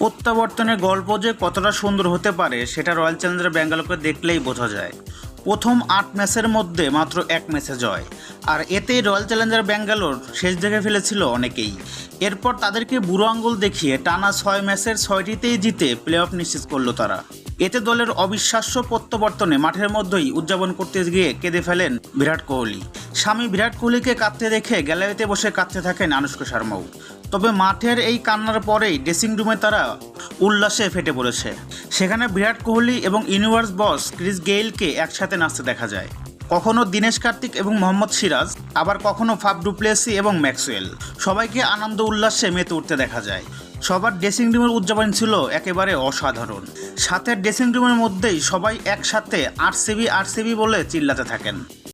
প্রত্যাবর্তনের গল্প যে কতটা সুন্দর হতে পারে, সেটা রয়্যাল চ্যালেঞ্জার ব্যাঙ্গালোরকে দেখলেই বোঝা যায়। প্রথম আট ম্যাচের মধ্যে মাত্র এক ম্যাচে জয়। আর এতেই রয়্যাল চ্যালেঞ্জার ব্যাঙ্গালোর শেষ দেখে ফেলেছিল অনেকেই। এরপর তাদেরকে বুড়ো আঙ্গুল দেখিয়ে টানা ছয় ম্যাচের ছয়টিতেই জিতে প্লে অফ নিশ্চিত করল তারা। এতে দলের অবিশ্বাস্য প্রত্যাবর্তনে মাঠের মধ্যেই উদযাপন করতে গিয়ে কেঁদে ফেলেন বিরাট কোহলি। স্বামী বিরাট কোহলিকে কাঁদতে দেখে গ্যালারিতে বসে কাঁদতে থাকেন আনুষ্কা শর্মাও তবে মাঠের এই কান্নার পরেই ড্রেসিং রুমে তারা উল্লাসে ফেটে পড়েছে। সেখানে বিরাট কোহলি এবং ইউনিভার্স বস ক্রিস গেইলকে একসাথে নাচতে দেখা যায়। কখনো দীনেশ কার্তিক এবং মোহাম্মদ সিরাজ, আবার কখনো ফাফ ডুপ্লেসি এবং ম্যাক্সওয়েল। সবাইকে আনন্দ উল্লাসে মেতে উঠতে দেখা যায়। সবার ড্রেসিং রুমের উদযাপন ছিল একেবারে অসাধারণ। সাথে ড্রেসিং রুমের মধ্যেই সবাই একসাথে আরসিবি আরসিবি বলে চিল্লাতে থাকেন।